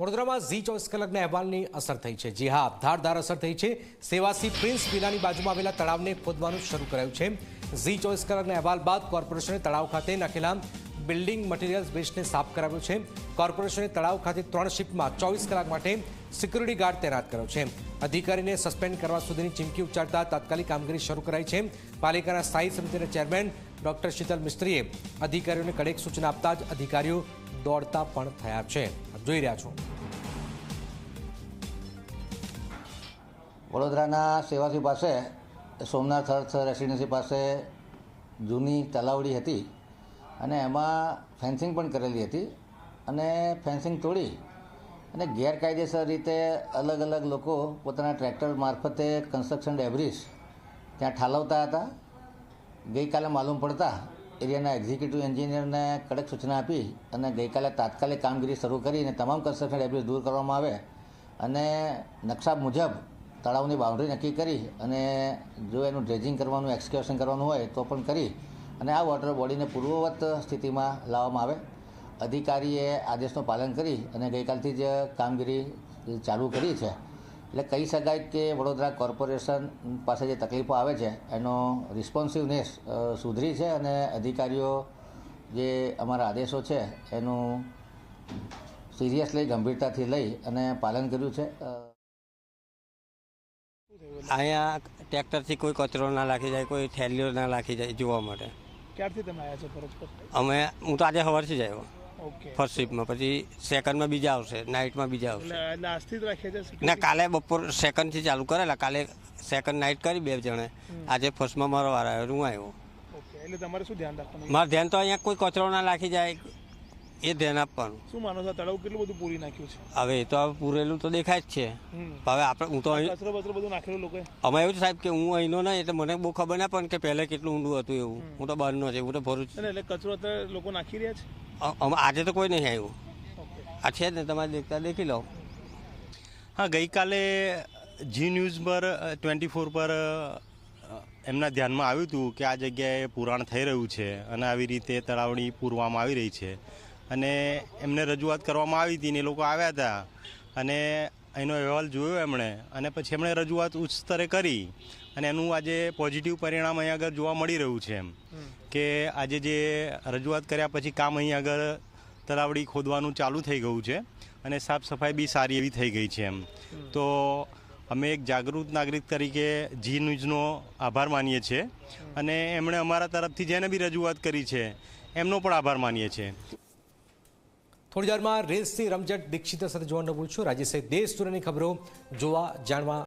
વડોદરામાં ઝી ચોવીસ કલાકના અહેવાલની અસર થઈ છે. જી હા ધારધાર અસર થઈ છે. સેવાસી પ્રિન્સ વિલાની બાજુમાં આવેલા તળાવને ખોદવાનું શરૂ કરાયું છે. ઝી ચોવીસ કલાકના અહેવાલ બાદ કોર્પોરેશને તળાવ ખાતે નાખેલા બિલ્ડિંગ મટીરિયલ્સ વેસ્ટને સાફ કરાવ્યું છે. કોર્પોરેશને તળાવ ખાતે ત્રણ શિફ્ટમાં ચોવીસ કલાક માટે સિક્યુરિટી ગાર્ડ તૈનાત કર્યો છે. અધિકારીને સસ્પેન્ડ કરવા સુધીની ચીમકી ઉચ્ચારતા તાત્કાલિક કામગીરી શરૂ કરાઈ છે. પાલિકાના સ્થાયી સમિતિના ચેરમેન ડોક્ટર શીતલ મિસ્ત્રીએ અધિકારીઓને કડક સૂચના આપતા જ અધિકારીઓ દોડતા પણ થયા છે. જોઈ રહ્યા છો. વડોદરાના સેવાસી પાસે, સોમનાથ અર્થ રેસિડેન્સી પાસે જૂની તલાવડી હતી અને એમાં ફેન્સિંગ પણ કરેલી હતી અને ફેન્સિંગ તોડી અને ગેરકાયદેસર રીતે અલગ અલગ લોકો પોતાના ટ્રેક્ટર મારફતે કન્સ્ટ્રક્શન ડેબ્રિસ ત્યાં ઠાલવતા હતા. ગઈકાલે માલુમ પડતા એરિયાના એક્ઝિક્યુટિવ એન્જિનિયરને કડક સૂચના આપી અને ગઈકાલે તાત્કાલિક કામગીરી શરૂ કરીને તમામ કન્સ્ટ્રક્શન ડેબ્રિસ દૂર કરવામાં આવે અને નકશા મુજબ તળાવની બાઉન્ડ્રી નક્કી કરી અને જો એનું ડ્રેજિંગ કરવાનું એક્સકેવેશન કરવાનું હોય તો પણ કરી અને આ વોટર બોડીને પૂર્વવત સ્થિતિમાં લાવવામાં આવે. અધિકારીએ આદેશનું પાલન કરી અને ગઈકાલથી જ કામગીરી ચાલુ કરી છે. એટલે કહી શકાય કે વડોદરા કોર્પોરેશન પાસે જે તકલીફો આવે છે, એનો રિસ્પોન્સિવનેસ સુધરી છે અને અધિકારીઓ જે અમારા આદેશો છે, એનું સિરિયસલી ગંભીરતાથી લઈ અને પાલન કર્યું છે. અહીંયા ટ્રેક્ટરથી કોઈ કચરો ના રાખી જાય કોઈ થેલીઓ ના રાખી જાય જોવા માટે. ક્યારથી તમે આવ્યા છો ફરજ પર અમે હું તો આજે સવારથી જ આવ્યો. ફર્સ્ટ શિફ્ટમાં પછી સેકન્ડમાં બીજા આવશે નાઇટમાં બીજા આવશે. ના કાલે બપોર સેકન્ડથી ચાલુ કરેલા કાલે સેકન્ડ નાઇટ કરી બે જણે. આજે ફર્સ્ટમાં મારો વાર આવ્યો હું આવ્યો. ઓકે એટલે તમારે શું ધ્યાન રાખવાનું? મારું ધ્યાન તો અહીંયા કોઈ કચરો ના રાખી જાય એ ધ્યાન આપવાનું. શું માનો છો? તળાવ કેટલું બધું પૂરી નાખ્યું છે? હવે એ તો હવે પૂરેલું તો દેખાય જ છે. હવે આપણે હું તો અહીં કચરો બચરો બધું નાખેલું લોકોએ? અમે એવું છે સાહેબ કે હું અહીંનો નહીં એટલે મને બહુ ખબર ના પણ કે પહેલે કેટલું ઊંડું હતું એવું. હું તો બહારનો છે હું તો ભરું છું. એટલે કચરો અત્યારે લોકો નાખી રહ્યા છે? આજે તો કોઈ નહીં આવ્યું. આ છે જ ને તમારે દેખતા દેખી લો હા ગઈકાલે જી ન્યૂઝ પર ટ્વેન્ટી ફોર પર એમના ધ્યાનમાં આવ્યું હતું કે આ જગ્યાએ પુરાણ થઈ રહ્યું છે અને આવી રીતે તળાવણી પૂરવામાં આવી રહી છે. અને એમને રજૂઆત કરવામાં આવી હતી ને એ લોકો આવ્યા હતા. અને એનો અહેવાલ જોયો એમણે. અને પછી એમણે રજૂઆત ઉચ્ચ સ્તરે કરી. અને એનું આજે પોઝિટિવ પરિણામ અહીં આગળ જોવા મળી રહ્યું છે એમ. કે આજે જે રજૂઆત કર્યા પછી કામ અહીં આગળ તળાવડી ખોદવાનું ચાલુ થઈ ગયું છે. અને સાફ સફાઈ બી સારી એવી થઈ ગઈ છે એમ. તો અમે એક જાગૃત નાગરિક તરીકે જી ન્યૂઝનો આભાર માનીએ છીએ. અને એમણે અમારા તરફથી જેને બી રજૂઆત કરી છે એમનો પણ આભાર માનીએ છીએ. થોડી વારમાં રેસથી રમઝટ દીક્ષિત સાથે જોવાનું ભૂલશો રાજ્ય સહિત દેશ દુનિયાની ખબરો જોવા, જાણવા